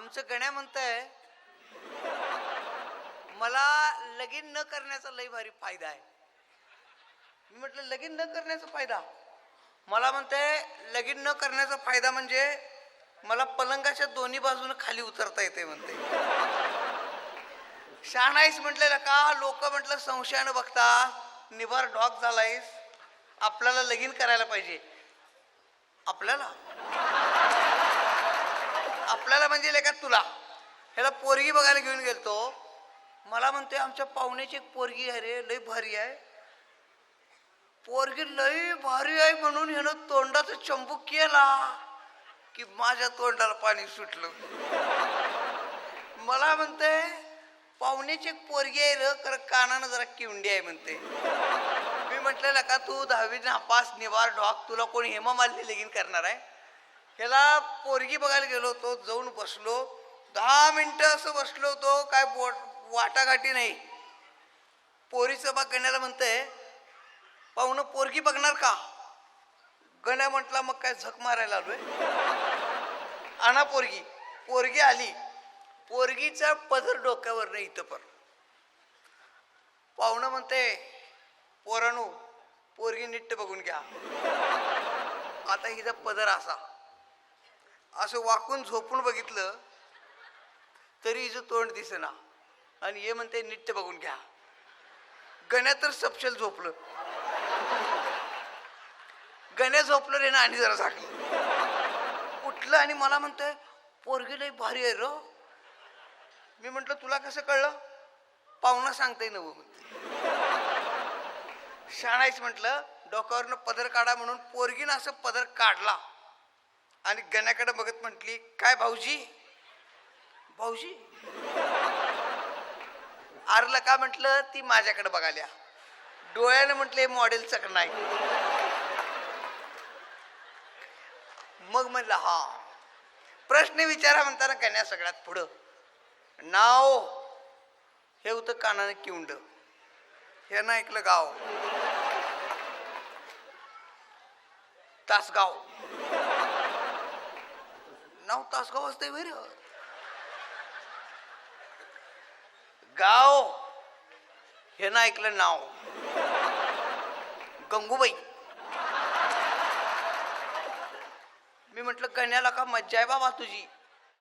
आमचं गण्या म्हणतंय मला लगीन न करण्याचा लई भारी फायदा आहे. मी म्हटलं लगीन न करण्याचा फायदा? मला म्हणते लगीन न करण्याचा फायदा म्हणजे मला पलंगाच्या दोन्ही बाजूने खाली उतरता येते म्हणते शहाणाईस म्हटलेलं का? लोक म्हटलं संशयानं बघता निभार ढॉक झालायस आपल्याला लगीन करायला पाहिजे. आपल्याला? आपल्याला म्हणजे लेका तुला? ह्याला पोरगी बघायला घेऊन गेलतो. मला म्हणते आमच्या पाहुण्याची एक पोरगी आहे रे लई भारी आहे. पोरगी लई भारी आहे म्हणून ह्यानं तोंडाचं चंबूक केला की माझ्या तोंडाला पाणी सुटलं. मला म्हणते पाहुण्याची एक पोरगी आहे र कर कानानं जरा किवंडी आहे म्हणते मी म्हटलेलं का तू दहावी नापास निवार ढॉक तुला कोणी हेमा मालिनी लगीन करणार आहे? ह्याला पोरगी बघायला गेलो होतो जाऊन बसलो. दहा मिनटं असं बसलो होतो काय बोट वाटाघाटी नाही. पोरीचं बा गण्याला म्हणतंय पाहुणं पोरगी बघणार का? गण्या म्हटला मग काय झक मारायला आलोय. आणा पोरगी. पोरगी आली. पोरगीचा पदर डोक्यावर नाही इथं पण. पाहुणं म्हणते पोरानू पोरगी नीट बघून घ्या. आता हिचा पदर असा. असं वाकून झोपून बघितलं तरी हिचं तोंड दिसेना. आणि हे म्हणते नित्य बघून घ्या. गण्या तर सपशेल झोपलं. गण्या झोपलं रे ना आणि जरा झाकलं. उठलं आणि मला म्हणतंय पोरगी लई भारी आहे र. मी म्हंटल तुला कसं कळलं? पाहुणा सांगते नव म्हणते. शाणायच म्हटलं डोक्यावरनं पदर काढा म्हणून पोरगीनं असं पदर काढला. आणि गण्याकडे बघत म्हटली काय भाऊजी? भाऊजी? आरला का म्हटलं ती माझ्याकडे बघाल्या. डोळ्यानं म्हटले मॉडेल चक नाही मग म्हटलं हा. प्रश्न विचारा म्हणताना गण्या सगळ्यात पुढं. नाव हे होतं कानानं किवंड. हे ना ऐकलं गाव. तासगाव. नाव तासगाव असते बर? गाव हे ना ऐकलं नाव. गंगूबाई. मी म्हटलं कन्याला का मज्जा आहे बाबा तुझी?